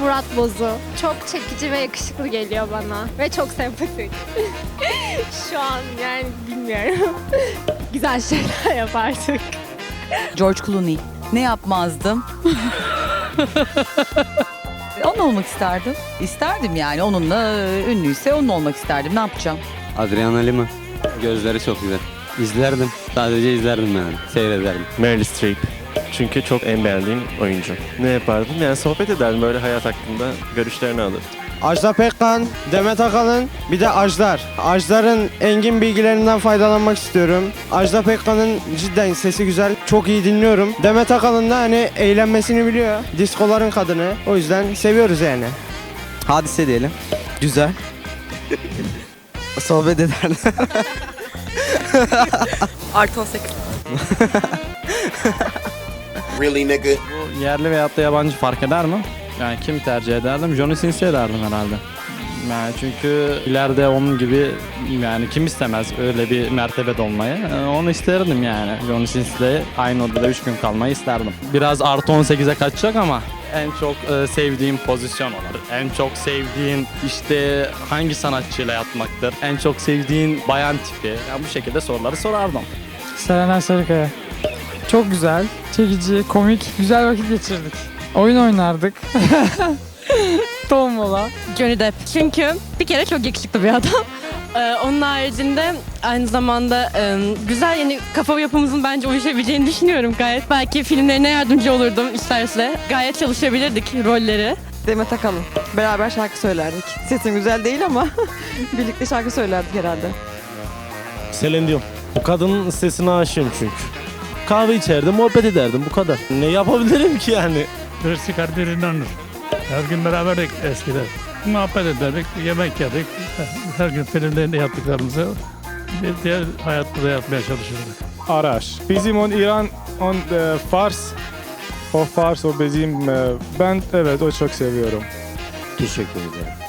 Murat Bozu. Çok çekici ve yakışıklı geliyor bana. Ve çok sempatik. Şu an yani bilmiyorum. Güzel şeyler yapardık. George Clooney. Ne yapmazdım? Onunla olmak isterdim. İsterdim yani. Onunla ünlüyse onunla olmak isterdim. Ne yapacağım? Adriana Lima. Gözleri çok güzel. İzlerdim. Sadece izlerdim yani. Seyrederdim. Meryl Streep. Çünkü çok en beğendiğim oyuncu. Ne yapardım? Yani sohbet ederdim böyle hayat hakkında görüşlerini alırdım. Ajda Pekkan, Demet Akalın, bir de Ajdar. Ajdar'ın engin bilgilerinden faydalanmak istiyorum. Ajda Pekkan'ın cidden sesi güzel, çok iyi dinliyorum. Demet Akalın da hani eğlenmesini biliyor. Diskoların kadını. O yüzden seviyoruz yani. Hadise diyelim. Güzel. Sohbet ederler. Artı 18. Really, nigga? Yerli veyahut da yabancı fark eder mi? Yani kim tercih ederdim? Johnny Sins'i ederdim herhalde. Yani çünkü ileride onun gibi yani kim istemez öyle bir mertebede olmayı. Ee, Onu isterdim yani. Johnny Sins'le aynı odada 3 gün kalmayı isterdim. Biraz artı 18'e kaçacak ama en çok e, sevdiğim pozisyon olur. En çok sevdiğin işte hangi sanatçıyla yatmaktır? En çok sevdiğin bayan tipi. Yani bu şekilde soruları sorardım. Serenay Sarıkaya. Çok güzel, çekici, komik, güzel vakit geçirdik. Oyun oynardık. Tombola. Johnny Depp. Çünkü bir kere çok yakışıklı bir adam. Ee, onun haricinde aynı zamanda e, güzel yani kafa yapımızın bence uyuşabileceğini düşünüyorum gayet. Belki filmlerine yardımcı olurdum isterse. Gayet çalışabilirdik rolleri. Demet Akalın. Beraber şarkı söylerdik. Sesim güzel değil ama birlikte şarkı söylerdik herhalde. Celine Dion. Bu kadının sesine aşığım çünkü. Kahve içerdim, muhabbet ederdim bu kadar. Ne yapabilirim ki yani? Birini anır. Her gün beraberdik eskiden. Muhabbet ederdik, yemek yedik. Her gün filmlerinde yaptıklarımızı bir diğer hayatta da yapmaya çalışırdık. Araş. Bizim on İran on e, Fars. O Fars o bizim e, ben evet o çok seviyorum. Teşekkür ederim.